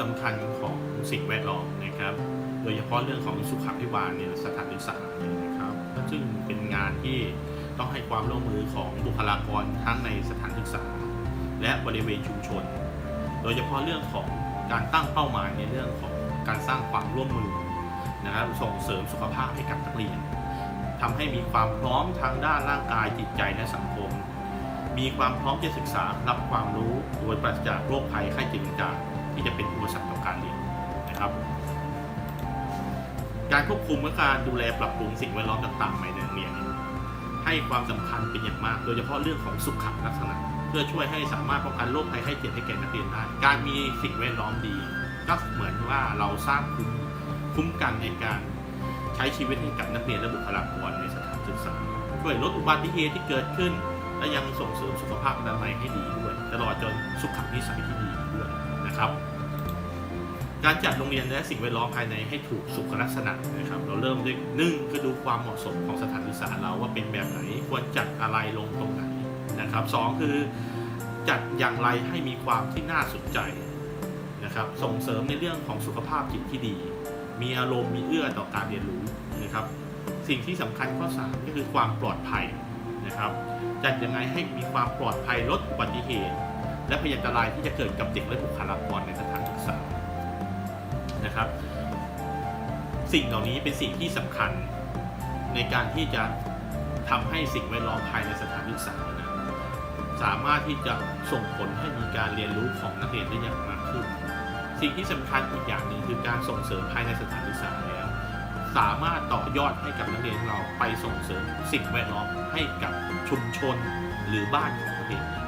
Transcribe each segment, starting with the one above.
สำคัญของสิ่งแวดล้อมนะครับ โดยเฉพาะเรื่องของสุขภิบาลในสถานศึกษาเนี่ยนะครับ ซึ่งเป็นงานที่ต้องให้ความร่วมมือของบุคลากรทั้งในสถานศึกษา และบริเวณชุมชน โดยเฉพาะเรื่องของการตั้งเป้าหมายในเรื่องของการสร้างความร่วมมือนะครับส่งเสริมสุขภาพให้กับนักเรียนทำให้มีความพร้อมทางด้านร่างกายจิตใจและสังคม มีความพร้อมจะศึกษารับความรู้โดยปราศจากโรคภัยไข้เจ็บต่างๆ ที่จะเป็นอุปสรรคต่อการเรียนนะครับ การควบคุมและการดูแลปรับปรุงสิ่งแวดล้อมต่างๆในโรงเรียนให้ความสำคัญเป็นอย่างมาก โดยเฉพาะเรื่องของสุขลักษณะ เพื่อช่วยให้สามารถป้องกันโรคภัยไข้เจ็บให้แก่นักเรียนได้ การมีสิ่งแวดล้อมดี ก็เหมือนว่าเราสร้างคุ้มคุ้มกันในการใช้ชีวิตให้กับนักเรียนและบุคลากรในสถานศึกษาช่วยลดอุบัติเหตุที่เกิดขึ้น และยังส่งเสริมสุขภาพอนามัยให้ดีด้วย ตลอดจนสุขนิสัยที่ดีด้วย นะครับ การจัดโรงเรียนและสิ่งแวดล้อมภายในให้ถูกสุขลักษณะนะครับ เราเริ่มด้วยหนึ่งคือดูความเหมาะสมของสถานศึกษาเราว่าเป็นแบบไหนควรจัดอะไรลงตรงไหนนะครับสองคือจัดอย่างไรให้มีความที่น่าสนใจนะครับ ส่งเสริมในเรื่องของสุขภาพจิตที่ดี มีอารมณ์มีเอื้อต่อการเรียนรู้นะครับ สิ่งที่สำคัญข้อสามก็คือความปลอดภัยนะครับ จัดยังไงให้มีความปลอดภัยลดอุบัติเหตุ และพยันตรายที่จะเกิดกับเด็กและบุคลากรในสถานศึกษานะครับ สิ่งเหล่านี้เป็นสิ่งที่สำคัญในการที่จะทำให้สิ่งแวดล้อมภายในสถานศึกษานะสามารถที่จะส่งผลให้มีการเรียนรู้ของนักเรียนได้อย่างมากขึ้น สิ่งที่สำคัญอีกอย่างหนึ่งคือการส่งเสริมภายในสถานศึกษาแล้วสามารถต่อยอดให้กับนักเรียนเราไปส่งเสริมสิ่งแวดล้อมให้กับชุมชนหรือบ้านของนักเรียนเองก็ได้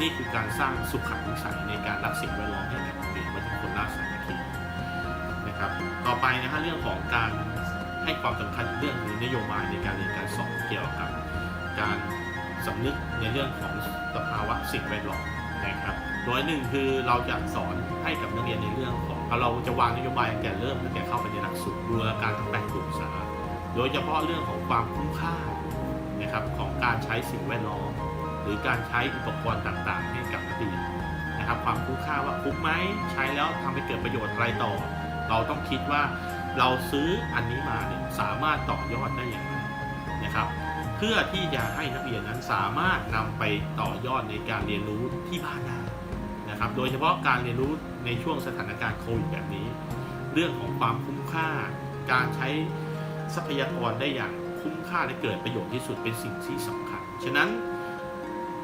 นี่คือการสร้างสุขนิสัยในการรักสิ่งแวดล้อมให้กับนักเรียนว่าทุกคนรักสามัคคีนะครับ ต่อไปนะฮะเรื่องของการให้ความสำคัญเรื่องของนโยบายในการเรียนการสอนเกี่ยวกับการสำนึกในเรื่องของสภาวะสิ่งแวดล้อมนะครับ โดยหนึ่งคือเราจะสอนให้กับนักเรียนในเรื่องของเราจะวางนโยบายแต่เริ่มตั้งแต่เข้าไปในหลักสูตรบูรณาการทั้งแปดกลุ่มสารโดยเฉพาะเรื่องของความคุ้มค่านะครับของการใช้สิ่งแวดล้อม หรือการใช้อุปกรณ์ต่างๆ ให้กับนักเรียนนะครับ ความคุ้มค่าว่าคุ้มไหมใช้แล้วทำให้เกิดประโยชน์อะไรต่อ เราต้องคิดว่าเราซื้ออันนี้มาเนี่ยสามารถต่อยอดได้อย่างไรนะครับ เพื่อที่จะให้นักเรียนนั้นสามารถนำไปต่อยอดในการเรียนรู้ที่บ้านได้นะครับ โดยเฉพาะการเรียนรู้ในช่วงสถานการณ์โควิดแบบนี้ เรื่องของความคุ้มค่า การใช้ทรัพยากรได้อย่างคุ้มค่าและเกิดประโยชน์ที่สุดเป็นสิ่งที่สำคัญ ฉะนั้น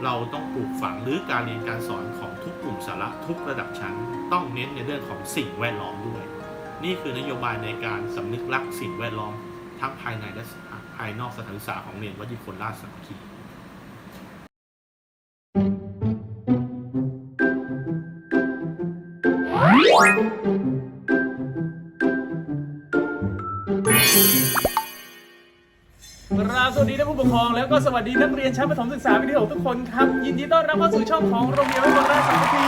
เราต้องปลูกฝังหรือการเรียนการสอนของทุกกลุ่มสาระทุกระดับชั้น ต้องเน้นในเรื่องของสิ่งแวดล้อมด้วย นี่คือนโยบายในการสำนึกรักสิ่งแวดล้อมทั้งภายในและภายนอกสถานศึกษาของเรียนวัดยุคนราชสามัคคี บสวัสดีท่านผู้ปกครองแล้วก็สวัสดีนักเรียนชั้นประถมศึกษาปีที่หกทุกคนครับ ยินดีต้อนรับเข้าสู่ช่องของโรงเรียนวัดบนราชสามัคคี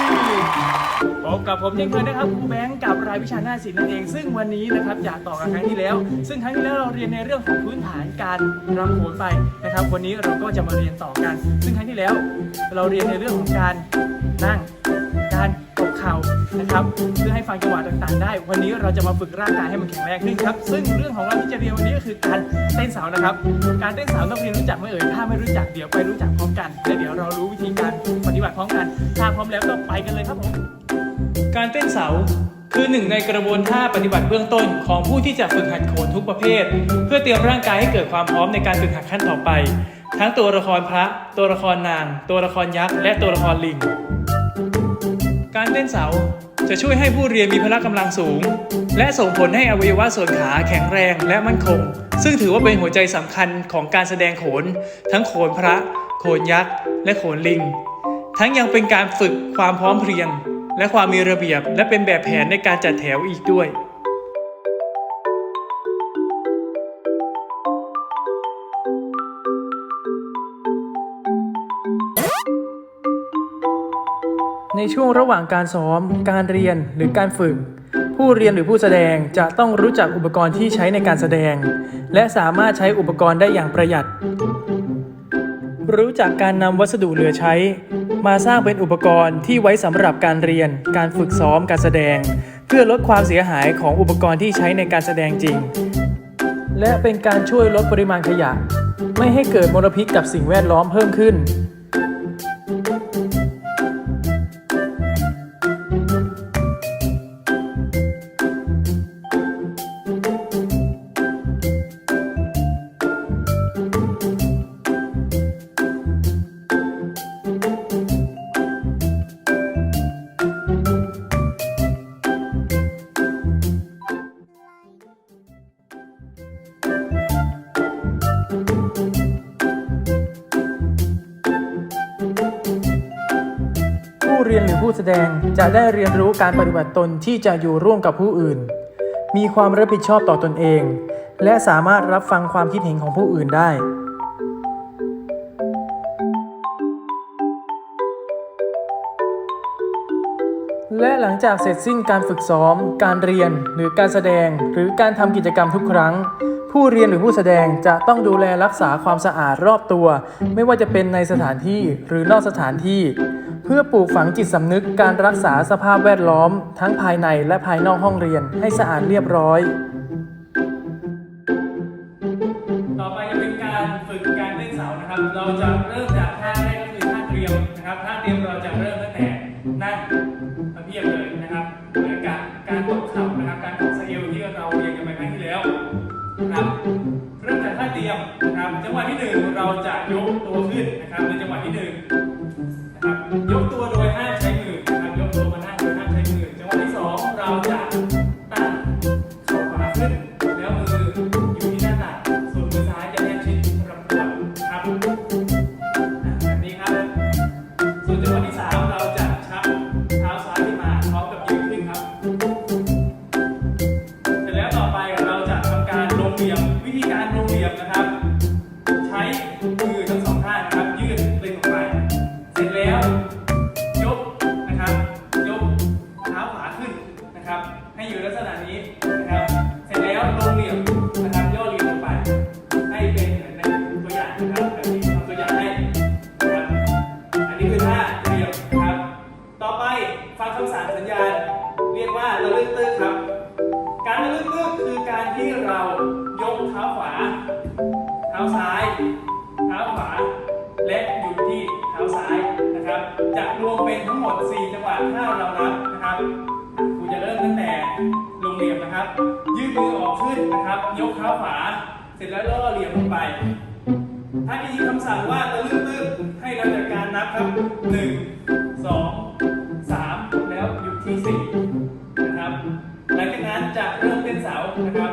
พบกับผมเช่นเคยนะครับครูแบงค์กับรายวิชาหน้าศิลป์นั่นเอง ซึ่งวันนี้นะครับอยากต่อกับครั้งที่แล้ว ซึ่งครั้งที่แล้วเราเรียนในเรื่องของพื้นฐานการรำโขนไปนะครับ วันนี้เราก็จะมาเรียนต่อกัน ซึ่งครั้งที่แล้ว เราเรียนในเรื่องของการนั่ง การตบเข่า นะครับเพื่อให้ฟังจังหวะต่างๆ ได้ วันนี้เราจะมาฝึกร่างกายให้มันแข็งแรงขึ้นครับ ซึ่งเรื่องของเราที่จะเรียนวันนี้ก็คือการเต้นเสานะครับ การเต้นเสาต้องเรียนรู้จักไหมเอ่ยถ้าไม่รู้จักเดี๋ยวไปรู้จักพร้อมกันและเดี๋ยวเรารู้วิธีการปฏิบัติพร้อมกันถ้าพร้อมแล้วก็ไปกันเลยครับผมการเต้นเสาคือหนึ่งในกระบวนท่าปฏิบัติเบื้องต้นของผู้ที่จะฝึกหัดโขนทุกประเภท เพื่อเตรียมร่างกายให้เกิดความพร้อมในการฝึกหัดขั้นต่อไป ทั้งตัวละครพระ ตัวละครนาง ตัวละครยักษ์ และตัวละครลิง เล่นเสา จะช่วยให้ผู้เรียนมีพละกำลังสูง และส่งผลให้อวัยวะส่วนขาแข็งแรงและมั่นคง ซึ่งถือว่าเป็นหัวใจสำคัญของการแสดงโขน ทั้งโขนพระ โขนยักษ์ และโขนลิง ทั้งยังเป็นการฝึกความพร้อมเพรียง และความมีระเบียบ และเป็นแบบแผนในการจัดแถวอีกด้วย ในช่วงระหว่างการซ้อม การเรียนหรือการฝึก ผู้เรียนหรือผู้แสดงจะต้องรู้จักอุปกรณ์ที่ใช้ในการแสดง และสามารถใช้อุปกรณ์ได้อย่างประหยัด รู้จักการนำวัสดุเหลือใช้ มาสร้างเป็นอุปกรณ์ที่ไว้สำหรับการเรียน การฝึกซ้อมการแสดง เพื่อลดความเสียหายของอุปกรณ์ที่ใช้ในการแสดงจริง และเป็นการช่วยลดปริมาณขยะ ไม่ให้เกิดมลพิษกับสิ่งแวดล้อมเพิ่มขึ้น เรียนหรือผู้แสดงจะได้เรียนรู้การปฏิบัติตนที่จะอยู่ร่วมกับผู้อื่น มีความรับผิดชอบต่อตนเอง และสามารถรับฟังความคิดเห็นของผู้อื่นได้และหลังจากเสร็จสิ้นการฝึกซ้อม การเรียน หรือการแสดง หรือการทำกิจกรรมทุกครั้ง ผู้เรียนหรือผู้แสดงจะต้องดูแลรักษาความสะอาดรอบตัว ไม่ว่าจะเป็นในสถานที่หรือนอกสถานที่ เพื่อปลูกฝังจิตสำนึกการรักษาสภาพแวดล้อม ทั้งภายในและภายนอกห้องเรียนให้สะอาดเรียบร้อย ต่อไปจะเป็นการฝึกการเล่นเสานะครับ เราจะเริ่มจากท่าแรกก็คือท่าเตรียมนะครับท่าเตรียมเราจะเริ่มตั้งแต่นั่ง หวะที่หนึ่งเราจะยกตัวขึ้นนะครับในจังหวะที่หนึ่งนะครับยกตัวโดยห้ามใช้มือนะครับยกตัวมานั่งโดยห้ามใช้มือจังหวะที่สองเราจะตั้งเข่าขวาขึ้น ท้าขวา เสร็จแล้วล่อเหลี่ยมลงไป ถ้าได้ยินคำสั่งว่าจะลึกตึกให้เราจัดการนับครับ 1 2 3 แล้วหยุดที่ 4 นะครับ หลังจากนั้นจะเริ่มเต้นเสานะครับ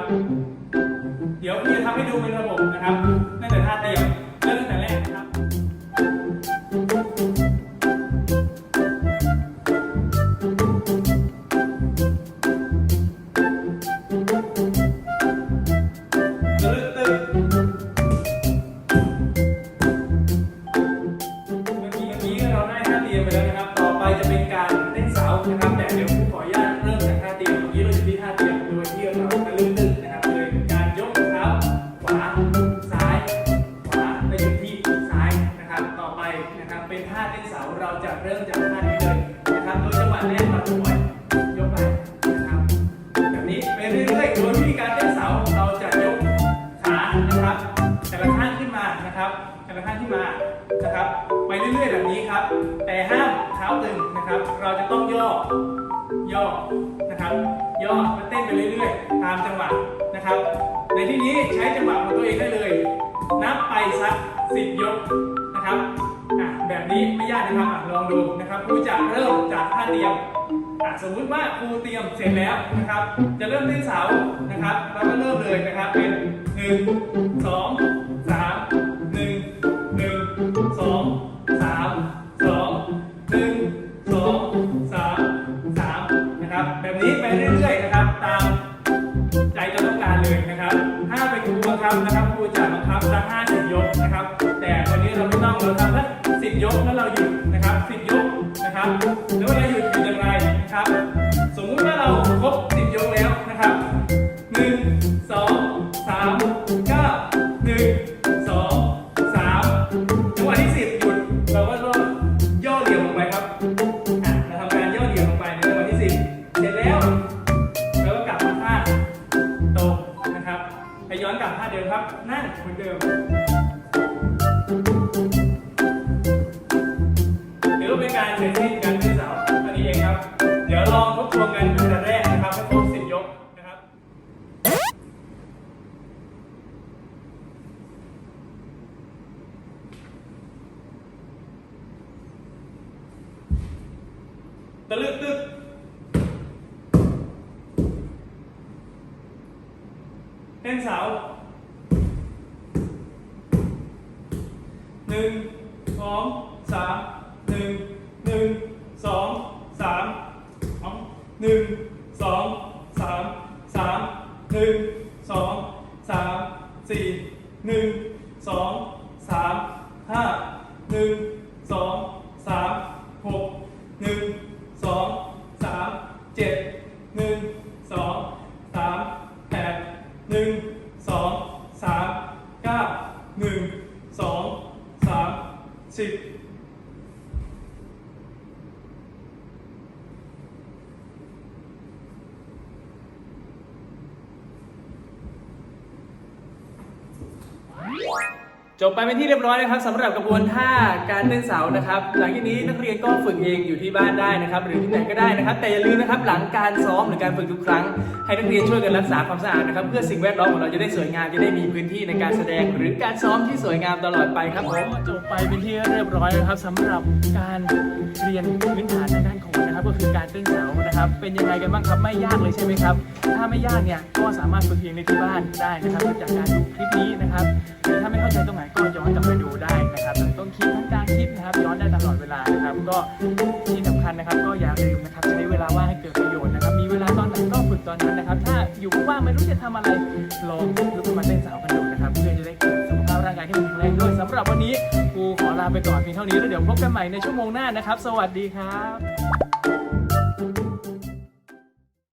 เรื่อยๆแบบนี้ครับ แต่ห้ามเท้าตึงนะครับ เราจะต้องย่อ ย่อนะครับ ย่อแล้วเต้นไปเรื่อยๆ ตามจังหวะนะครับ ในที่นี้ใช้จังหวะของตัวเองได้เลย นับไปสักสิบยกนะครับอะแบบนี้ไม่ยากนะครับอะลองดูนะครับครูจะเริ่มจากท่าเตรียมอะสมมุติว่าครูเตรียมเสร็จแล้วนะครับ จะเริ่มเต้นเสานะครับเราก็เริ่มเลยนะครับเป็นหนึ่งสองสามหนึ่งหนึ่งสอง เป็นครับนะครับครูจะบังคับสักห้าสิบยกนะครับ แต่วันนี้เราไม่ต้องเราทำสักสิบยกแล้วเราหยุดนะครับสิบยกนะครับแล้วเวลาหยุดเป็นอย่างไรนะครับ สมมุติว่าเราครบสิบยกแล้วนะครับหนึ่งสองสามะลึกตึกเต้นสาวนึ่งสองสามหนึ่งหนึ่งสองสามเอาหนึ่งสองสามสามหนึ่งสองสามสี่หนึ่งสองสามห้าหนึ่งสองสามหกหนึ่งสองสามเจ็ดหนึ่งสองสามแปดหนึ่งสองสามเก้าหนึ่งสองสาม สิ จบไปเป็นที่เรียบร้อยนะครับสำหรับกระบวนท่าการเต้นเสานะครับ หลังจากนี้นักเรียนก็ฝึกเองอยู่ที่บ้านได้นะครับ หรือที่ไหนก็ได้นะครับ แต่อย่าลืมนะครับหลังการซ้อมหรือการฝึกทุกครั้ง ให้นักเรียนช่วยกันรักษาความสะอาดนะครับ เพื่อสิ่งแวดล้อมของเราจะได้สวยงามจะได้มีพื้นที่ในการแสดง หรือการซ้อมที่สวยงามตลอดไปครับผมจบไปเป็นที่เรียบร้อยนะครับสำหรับการเรียนพื้นฐานทางด้านของนะครับ ก็คือการเต้นเสา นะครับ เป็นยังไงกันบ้างครับไม่ยากเลยใช่ไหมครับ ถ้าไม่ยากเนี่ยก็สามารถฝึกเองในที่บ้านได้นะครับจากการดูคลิปนี้นะครับหรือถ้าไม่เข้าใจตรงไหนก็ย้อนกลับไปดูได้นะครับทั้งคลิปทั้งกางคลิปนะครับย้อนได้ตลอดเวลานะครับ ก็ที่สำคัญนะครับ ก็อย่าลืมนะครับใช้เวลาว่างให้เกิดประโยชน์นะครับ มีเวลาตอนไหนก็ฝึกตอนนั้นนะครับ ถ้าอยู่ว่างไม่รู้จะทำอะไรลองลุกขึ้นมาเต้นสาวกันดูนะครับ เพื่อจะได้เกิดสุขภาพร่างกายที่แข็งแรงด้วยสำหรับวันนี้ครูขอลาไปก่อนเพียงเท่านี้แล้วเดี๋ยวพบกันใหม่ในชั่วโมงหน้านะครับ สวัสดีครับ